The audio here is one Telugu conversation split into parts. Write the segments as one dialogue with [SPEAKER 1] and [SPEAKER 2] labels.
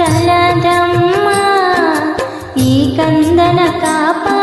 [SPEAKER 1] కలదమ్మా ఈ కందన కాపా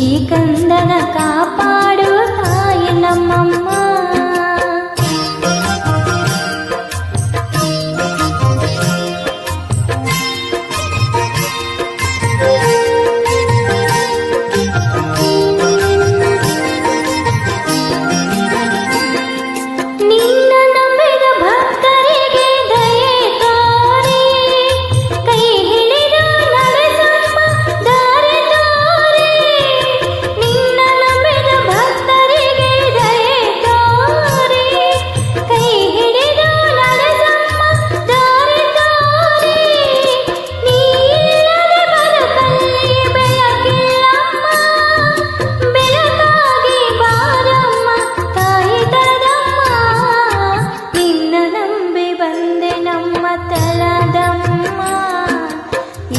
[SPEAKER 1] ఈ కందన కాపా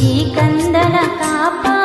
[SPEAKER 1] ఈ కందన కాపా